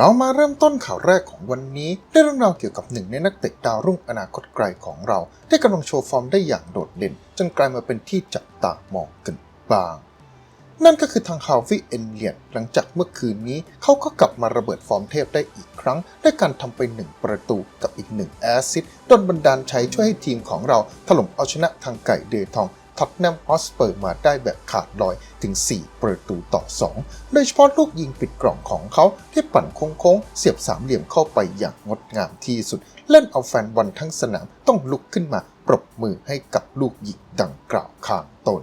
เรามาเริ่มต้นข่าวแรกของวันนี้ด้วยเรื่องราวเกี่ยวกับหนึ่งในนักเตะดาวรุ่งอนาคตไกลของเรา ที่กำลังโชว์ฟอร์มได้อย่างโดดเด่น จนกลายมาเป็นที่จับตามองกันบ้าง นั่นก็คือทางฮาวิเอนเลียนหลังจากเมื่อคืนนี้เขาก็กลับมาระเบิดฟอร์มเทพได้อีกครั้ง ด้วยการทำไปหนึ่งประตูกับอีกหนึ่งแอสซิสต์ดนบันดาลชัยช่วยให้ทีมของเราถล่มเอาชนะทางไก่เดทอง ท็อตแนมฮอสเปอร์มาได้แบบขาดลอยถึง 4 ประตูต่อ 2 โดยเฉพาะลูกยิงปิดกล่องของเขาที่ปั่นโค้งๆ เสียบสามเหลี่ยมเข้าไปอย่างงดงามที่สุด เล่นเอาแฟนบอลทั้งสนามต้องลุกขึ้นมาปรบมือให้กับลูกยิงดังกล่าวข้างต้น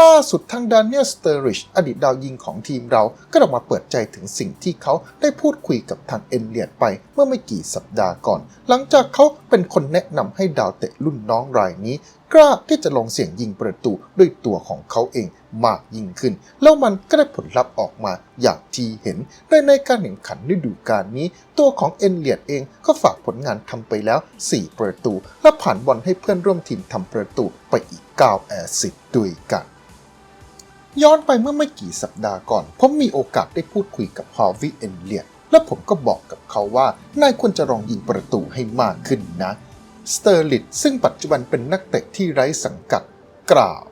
ล่าสุดทางดานเนียลสเตอริชอดีตดาวยิงของทีมเราก็ออกมาเปิดใจถึงสิ่งที่เขาได้พูดคุยกับทางเอ็นเลียดไปเมื่อไม่กี่สัปดาห์ก่อน หลังจากเขาเป็นคนแนะนำให้ดาวเตะรุ่นน้องรายนี้ กล้าที่จะลองเสี่ยงยิงประตูด้วยตัวของเขาเองมากยิ่งขึ้น แล้วมันก็ได้ผลลัพธ์ออกมาอย่างที่เห็นโดยในการแข่งขันฤดูกาลนี้ ตัวของเอ็นเลียดเองก็ฝากผลงานทำไปแล้ว 4 ประตู และผ่านบอลให้เพื่อนร่วมทีมทำประตูไปอีก 9 แอสซิสต์ด้วยกันย้อนไปเมื่อไม่กี่สัปดาห์ก่อน ผมมีโอกาสได้พูดคุยกับฮาวิเอนเลียนและผมก็บอกกับเขาว่า นายควรจะลองยิงประตูให้มากขึ้นนะ สเตอร์ลิตซึ่งปัจจุบันเป็นนักเตะที่ไร้สังกัดกล่าว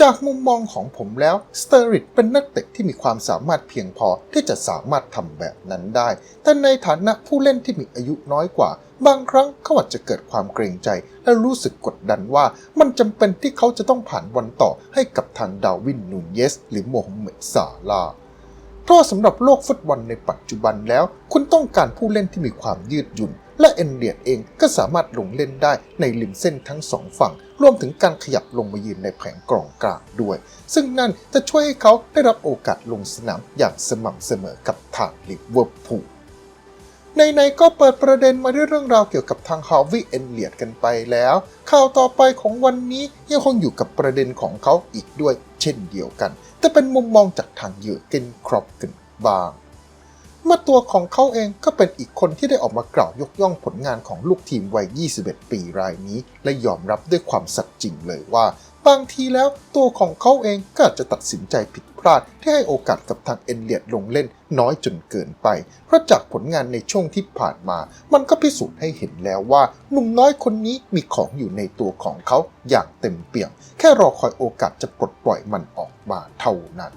จากมุมมองของผมแล้วสเตอร์ลิตเป็นนักเตะที่มีความสามารถเพียงพอที่จะสามารถทำแบบนั้นได้ แต่ในฐานะผู้เล่นที่มีอายุน้อยกว่า บางครั้งเขาอาจจะเกิดความเกรงใจ และรู้สึกกดดันว่ามันจำเป็นที่เขาจะต้องผ่านบอลต่อให้กับทางดาวินนูนเยส หรือโมฮัมเหม็ดซาลาห์ เพราะสำหรับโลกฟุตบอลในปัจจุบันแล้ว คุณต้องการผู้เล่นที่มีความยืดหยุ่น และเอ็นเดียดเองก็สามารถลงเล่นได้ในริมเส้นทั้งสองฝั่ง รวมถึงการขยับลงมายืนในแผงกรองกลางด้วย ซึ่งนั่นจะช่วยให้เขาได้รับโอกาสลงสนามอย่างสม่ำเสมอกับทางลิเวอร์พูล ในๆก็เปิดประเด็นมาด้วยเรื่องราวเกี่ยวกับทางฮาวิเอนเลียดกันไปแล้ว ข่าวต่อไปของวันนี้ยังคงอยู่กับประเด็นของเขาอีกด้วยเช่นเดียวกัน แต่เป็นมุมมองจากทางเยอเกนครอปกันบ้างเมื่อตัวของเขาเองก็เป็นอีกคนที่ได้ออกมากล่าวยกย่องผลงานของลูกทีมวัย 21 ปีรายนี้ และยอมรับด้วยความสัตย์จริงเลยว่า บางทีแล้วตัวของเขาเองก็อาจจะตัดสินใจผิดพลาดที่ให้โอกาสกับทางเอ็นเลียดลงเล่นน้อยจนเกินไป เพราะจากผลงานในช่วงที่ผ่านมา มันก็พิสูจน์ให้เห็นแล้วว่าหนุ่มน้อยคนนี้มีของอยู่ในตัวของเขาอย่างเต็มเปี่ยม แค่รอคอยโอกาสจะปลดปล่อยมันออกมาเท่านั้น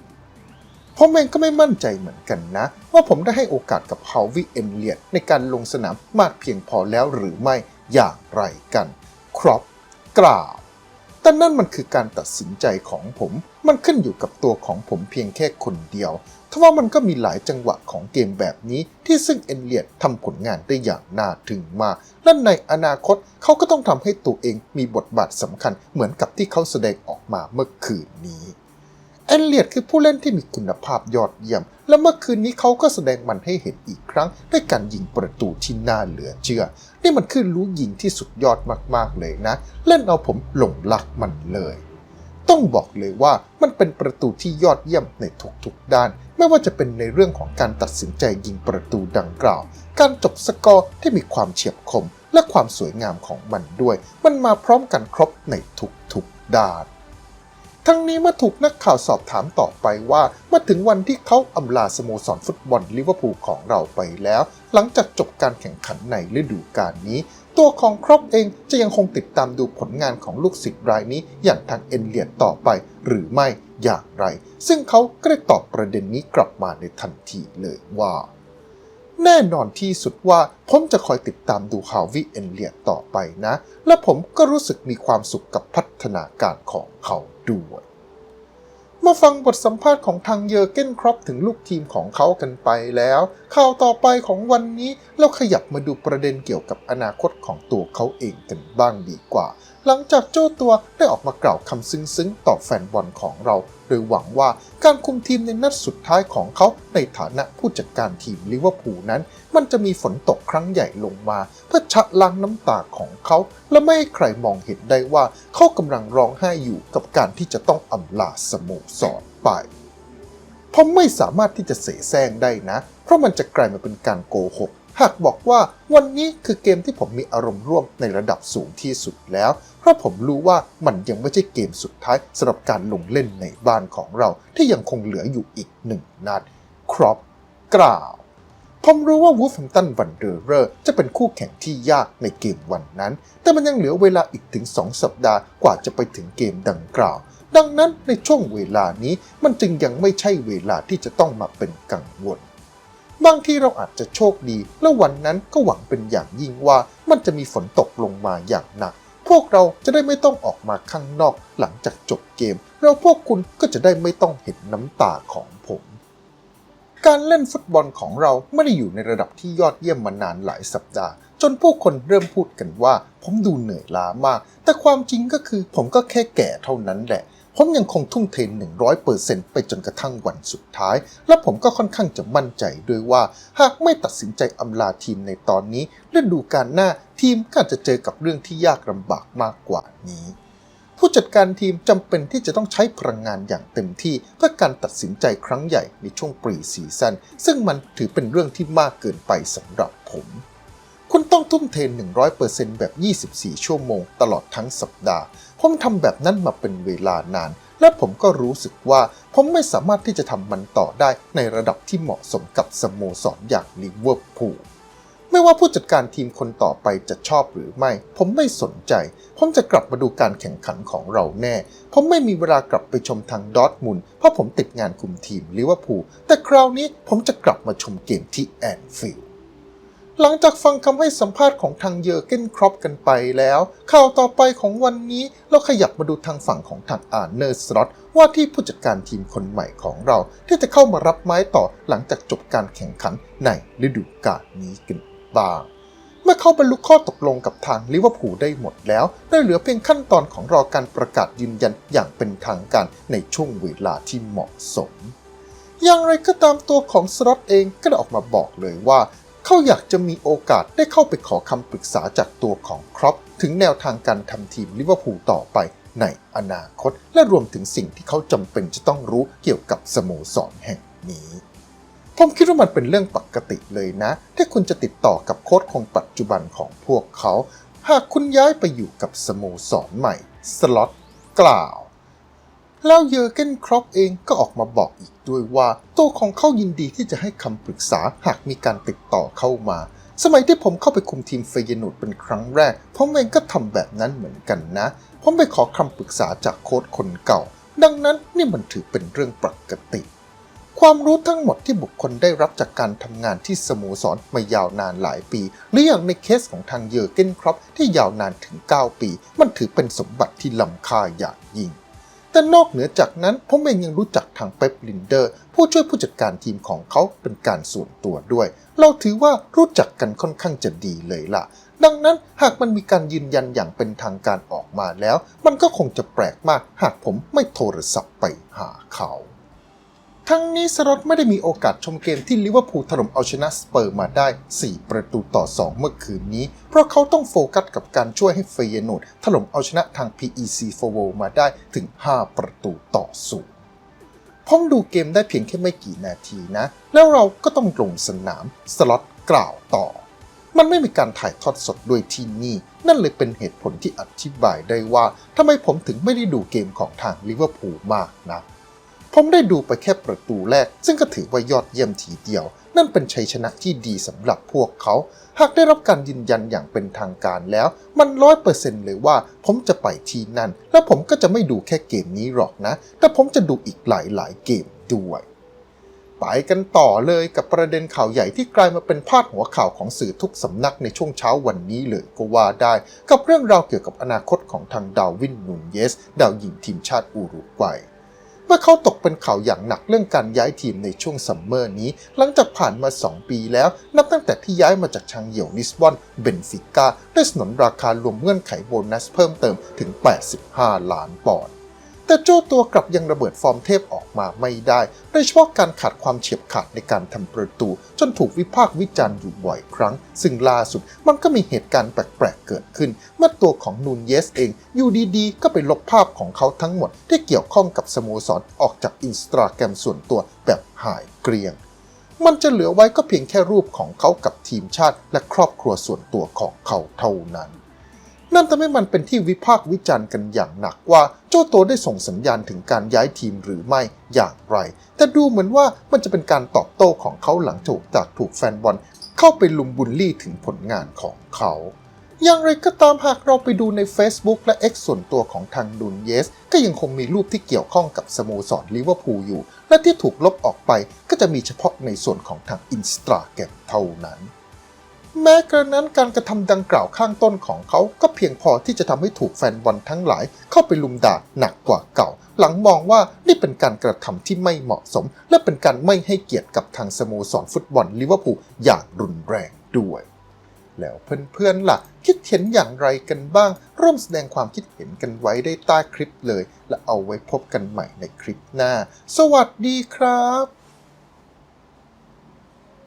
ผมเองก็ไม่มั่นใจเหมือนกันนะ ว่าผมได้ให้โอกาสกับฮาวิเอนเลียดในการลงสนามมากเพียงพอแล้วหรือไม่อย่างไรกัน ครอปกล่าว แต่นั่นมันคือการตัดสินใจของผม มันขึ้นอยู่กับตัวของผมเพียงแค่คนเดียวทว่ามันก็มีหลายจังหวะของเกมแบบนี้ ที่ซึ่งเอนเลียดทำผลงานได้อย่างน่าถึงมาก และในอนาคตเขาก็ต้องทำให้ตัวเองมีบทบาทสำคัญเหมือนกับที่เขาแสดงออกมาเมื่อคืนนี้ อนเลียดคือผู้เล่นที่มีคุณภาพยอดเยี่ยม และเมื่อคืนนี้เขาก็แสดงมันให้เห็นอีกครั้ง ด้วยการยิงประตูที่น่าเหลือเชื่อ นี่มันคือรู้ยิงที่สุดยอดมากๆเลยนะ เล่นเอาผมหลงรักมันเลย ต้องบอกเลยว่ามันเป็นประตูที่ยอดเยี่ยมในทุกๆด้าน ไม่ว่าจะเป็นในเรื่องของการตัดสินใจยิงประตูดังกล่าว การจบสกอร์ที่มีความเฉียบคม และความสวยงามของมันด้วย มันมาพร้อมกันครบในทุกๆด้าน ทั้งนี้เมื่อถูกนักข่าวสอบถามต่อไปว่า เมื่อถึงวันที่เขาอำลาสโมสรฟุตบอลลิเวอร์พูลของเราไปแล้ว หลังจากจบการแข่งขันในฤดูกาลนี้ ตัวของครอปเองจะยังคงติดตามดูผลงานของลูกศิษย์รายนี้อย่างทางเอ็นเลียดต่อไป หรือไม่อย่างไร ซึ่งเขาก็ได้ตอบประเด็นนี้กลับมาในทันทีเลยว่าแน่นอนที่สุดว่าผมจะคอยติดตามดูฮาวิเอนเลียต่อไปนะ และผมก็รู้สึกมีความสุขกับพัฒนาการของเขาด้วย มาฟังบทสัมภาษณ์ของทางเยอร์เกนครอปถึงลูกทีมของเขากันไปแล้ว ข่าวต่อไปของวันนี้เราขยับมาดูประเด็นเกี่ยวกับอนาคตของตัวเขาเองกันบ้างดีกว่า หลังจากเจ้าตัวได้ออกมากล่าวคำซึ้งๆ ต่อแฟนบอลของเรา โดยหวังว่าการคุมทีมในนัดสุดท้ายของเขาในฐานะผู้จัดการทีมลิเวอร์พูลนั้น มันจะมีฝนตกครั้งใหญ่ลงมา เพื่อชะล้างน้ำตาของเขา และไม่ให้ใครมองเห็นได้ว่าเขากำลังร้องไห้อยู่กับการที่จะต้องอำลาสโมสรไปผมไม่สามารถที่จะเสแสร้งได้นะ เพราะมันจะกลายมาเป็นการโกหกหากบอกว่าวันนี้คือเกมที่ผมมีอารมณ์ร่วมในระดับสูงที่สุดแล้ว ราะผมรู้ว่ามันยังไม่ใช่เกมสุดท้ายสำหรับการลงเล่นในบ้านของเราที่ยังคงเหลืออยู่อีกหนึ่งนัดครอปกล่าวผมรู้ว่าวูฟแฮมตันวันเดอร์จะเป็นคู่แข่งที่ยากในเกมวันนั้น แต่มันยังเหลือเวลาอีกถึง 2 สัปดาห์กว่าจะไปถึงเกมดังกล่าว ดังนั้นในช่วงเวลานี้มันจึงยังไม่ใช่เวลาที่จะต้องมาเป็นกังวล บางทีเราอาจจะโชคดี และวันนั้นก็หวังเป็นอย่างยิ่งว่ามันจะมีฝนตกลงมาอย่างหนัก พวกเราจะได้ไม่ต้องออกมาข้างนอกหลังจากจบเกมแล้วพวกคุณก็จะได้ไม่ต้องเห็นน้ำตาของผม การเล่นฟุตบอลของเราไม่ได้อยู่ในระดับที่ยอดเยี่ยมมานานหลายสัปดาห์ จนผู้คนเริ่มพูดกันว่า ผมดูเหนื่อยล้ามาก แต่ความจริงก็คือผมก็แค่แก่เท่านั้นแหละ ผมยังคงทุ่มเท 100%ไปจนกระทั่งวันสุดท้าย และผมก็ค่อนข้างจะมั่นใจด้วยว่า หากไม่ตัดสินใจอำลาทีมในตอนนี้ฤดูกาลหน้าทีมก็จจะเจอกับเรื่องที่ยากลำบากมากกว่านี้ ผู้จัดการทีมจำเป็นที่จะต้องใช้พลังงานอย่างเต็มที่ เพื่อการตัดสินใจครั้งใหญ่ในช่วงปรีซีซั่นซึ่งมันถือเป็นเรื่องที่มากเกินไปสำหรับผมคุณต้องทุ่มเท 100%แบบ 24 ชั่วโมงตลอดทั้งสัปดาห์ ผมทำแบบนั้นมาเป็นเวลานาน และผมก็รู้สึกว่าผมไม่สามารถที่จะทำมันต่อได้ในระดับที่เหมาะสมกับสโมสรอย่างลิเวอร์พูลไม่ว่าผู้จัดการทีมคนต่อไปจะชอบหรือไม่ ผมไม่สนใจ ผมจะกลับมาดูการแข่งขันของเราแน่ ผมไม่มีเวลากลับไปชมทางดอทมุนเพราะผมติดงานคุมทีมลิเวอร์พูลแต่คราวนี้ผมจะกลับมาชมเกมที่แอนฟิลด์ หลังจากฟังคำให้สัมภาษณ์ของทางเยอร์เกนครอปกันไปแล้ว ข่าวต่อไปของวันนี้เราขยับมาดูทางฝั่งของทางอาร์เนอร์สล็อตว่าที่ผู้จัดการทีมคนใหม่ของเรา ที่จะเข้ามารับไม้ต่อหลังจากจบการแข่งขันในฤดูกาลนี้กันบ้างเมื่อเขาบรรลุข้อตกลงกับทางลิเวอร์พูลได้หมดแล้ว ได้เหลือเพียงขั้นตอนของรอการประกาศยืนยันอย่างเป็นทางการในช่วงเวลาที่เหมาะสมอย่างไรก็ตามตัวของสล็อตเองก็ได้ออกมาบอกเลยว่า เขาอยากจะมีโอกาสได้เข้าไปขอคำปรึกษาจากตัวของครอปถึงแนวทางการทำทีมลิเวอร์พูลต่อไปในอนาคต และรวมถึงสิ่งที่เขาจำเป็นจะต้องรู้เกี่ยวกับสโมสรแห่งนี้ผมคิดว่ามันเป็นเรื่องปกติเลยนะ ที่คุณจะติดต่อกับโค้ชคนปัจจุบันของพวกเขา หากคุณย้ายไปอยู่กับสโมสรใหม่ สล็อตกล่าว แล้วเยอร์เกนครอปเองก็ออกมาบอกอีกด้วยว่าตัวของเขายินดีที่จะให้คำปรึกษาหากมีการติดต่อเข้ามา สมัยที่ผมเข้าไปคุมทีมเฟยนูดเป็นครั้งแรก ผมเองก็ทำแบบนั้นเหมือนกันนะ ผมไปขอคำปรึกษาจากโค้ชคนเก่า ดังนั้นนี่มันถือเป็นเรื่องปกติความรู้ทั้งหมดที่บุคคลได้รับจากการทำงานที่สโมสรมายาวนานหลายปี หรืออย่างในเคสของทางเยอร์เกนครอปที่ยาวนานถึง 9 ปี มันถือเป็นสมบัติที่ล้ำค่าอย่างยิ่ง แต่นอกเหนือจากนั้นผมเองยังรู้จักทางเป๊ปลินเดอร์ผู้ช่วยผู้จัดการทีมของเขาเป็นการส่วนตัวด้วย เราถือว่ารู้จักกันค่อนข้างจะดีเลยล่ะ ดังนั้นหากมันมีการยืนยันอย่างเป็นทางการออกมาแล้ว มันก็คงจะแปลกมากหากผมไม่โทรศัพท์ไปหาเขา ทั้งนี้สล็อตไม่ได้มีโอกาสชมเกมที่ลิเวอร์พูลถล่มเอาชนะสเปอร์มาได้ 4 ประตูต่อ 2 เมื่อคืนนี้ เพราะเขาต้องโฟกัสกับการช่วยให้เฟยโนดถล่มเอาชนะทาง PEC f o r w a r มาได้ถึง 5 ประตูต่อศูนย์ผมดูเกมได้เพียงแค่ไม่กี่นาทีนะ แล้วเราก็ต้องลงสนามสล็อตกล่าวต่อ มันไม่มีการถ่ายทอดสดด้วยที่นี่ นั่นเลยเป็นเหตุผลที่อธิบายได้ว่าทำไมผมถึงไม่ได้ดูเกมของทางลิเวอร์พูลมากนะ ผมได้ดูไปแค่ประตูแรก ซึ่งก็ถือว่ายอดเยี่ยมทีเดียว นั่นเป็นชัยชนะที่ดีสำหรับพวกเขา หากได้รับการยืนยันอย่างเป็นทางการแล้ว มันร้อยเปอร์เซ็นต์เลยว่าผมจะไปที่นั่น และผมก็จะไม่ดูแค่เกมนี้หรอกนะ แต่ผมจะดูอีกหลายๆเกมด้วยไปกันต่อเลยกับประเด็นข่าวใหญ่ที่กลายมาเป็นพาดหัวข่าวของสื่อทุกสำนักในช่วงเช้าวันนี้เลยก็ว่าได้ กับเรื่องราวเกี่ยวกับอนาคตของทางดาวินนูนเยส ดาวหญิงทีมชาติอูรุกวัย เมื่อเขาตกเป็นข่าวอย่างหนักเรื่องการย้ายทีมในช่วงซัมเมอร์นี้ หลังจากผ่านมา 2 ปีแล้ว นับตั้งแต่ที่ย้ายมาจากชางเหยี่ยวลิสบอนเบนฟิก้าได้สนนราคารวมเงื่อนไขโบนัสเพิ่มเติมถึง 85 ล้านปอนด์ แต่โจ้ตัวกลับยังระเบิดฟอร์มเทพออกมาไม่ได้ โดยเฉพาะการขาดความเฉียบขาดในการทำประตู จนถูกวิพากษ์วิจารณ์อยู่บ่อยครั้ง ซึ่งล่าสุดมันก็มีเหตุการณ์แปลกๆเกิดขึ้น เมื่อตัวของนูนเยสเองอยู่ดีๆ ก็ไปลบภาพของเขาทั้งหมด ที่เกี่ยวข้องกับสโมสรออกจากอินสตาแกรมส่วนตัวแบบหายเกรียงมันจะเหลือไว้ก็เพียงแค่รูปของเขากับทีมชาติและครอบครัวส่วนตัวของเขาเท่านั้น นั่นทำให้มันเป็นที่วิพากษ์วิจารณ์กันอย่างหนักว่า เจ้าตัวได้ส่งสัญญาณถึงการย้ายทีมหรือไม่อย่างไร แต่ดูเหมือนว่ามันจะเป็นการตอบโต้ของเขาหลังถูกจากถูกแฟนบอลเข้าไปลุมบูลลี่ถึงผลงานของเขา อย่างไรก็ตามหากเราไปดูใน Facebook และ X ส่วนตัวของทางดุนเยส ก็ยังคงมีรูปที่เกี่ยวข้องกับสโมสรลิเวอร์พูลอยู่ และที่ถูกลบออกไปก็จะมีเฉพาะในส่วนของทางอินสตาแกรมเท่านั้น แม้กระนั้นการกระทำดังกล่าวข้างต้นของเขาก็เพียงพอที่จะทำให้ถูกแฟนบอลทั้งหลาย เข้าไปลุมด่าหนักกว่าเก่า หลังมองว่านี่เป็นการกระทำที่ไม่เหมาะสม และเป็นการไม่ให้เกียรติกับทางสโมสรฟุตบอลลิเวอร์พูลอย่างรุนแรงด้วย แล้วเพื่อนๆล่ะ คิดเห็นอย่างไรกันบ้าง ร่วมแสดงความคิดเห็นกันไว้ได้ใต้คลิปเลย และเอาไว้พบกันใหม่ในคลิปหน้า สวัสดีครับ